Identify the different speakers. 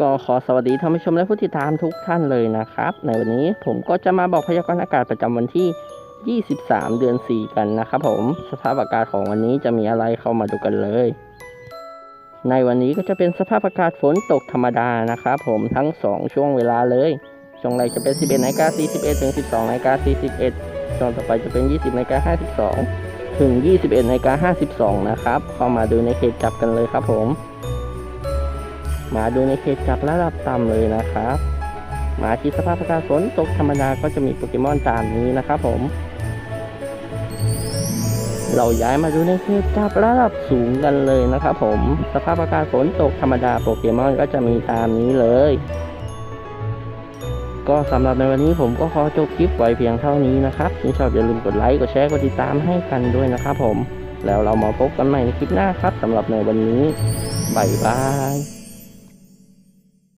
Speaker 1: ก็ขอสวัสดีท่านผู้ชมและผู้ติดตามทุกท่านเลยนะครับ ในวันนี้ผมก็จะมาบอกพยากรณ์อากาศประจำวันที่ 23 เดือน 4 กันนะครับผมสภาพอากาศของวันนี้จะมีอะไรเข้ามาดูกันเลย ในวันนี้ก็จะเป็นสภาพอากาศฝนตกธรรมดานะครับผมทั้ง 2 ช่วงเวลาเลย ช่วงแรกจะเป็น 11นาฬิกา41ถึง 12นาฬิกา41ช่วงต่อไปจะเป็น 20นาฬิกา52ถึง 21นาฬิกา52นะครับเข้ามาดูในเขตจับกันเลยครับผม มาดูในเขตจับระดับต่ำเลยนะครับมาที่สภาพอากาศฝนตกธรรมดาก็จะมีโปเกมอนตามนี้นะครับผม เราย้ายมาดูในเขตจับระดับสูงกันเลยนะครับผม สภาพอากาศฝนตกธรรมดาโปเกมอนก็จะมีตามนี้เลย ก็สำหรับในวันนี้ผมก็ขอจบคลิปไว้เพียงเท่านี้นะครับถ้าชอบอย่าลืมกดไลค์กดแชร์กดติดตามให้กันด้วยนะครับผมแล้วเรามาพบกันใหม่ในคลิปหน้าครับสำหรับในวันนี้บ๊ายบาย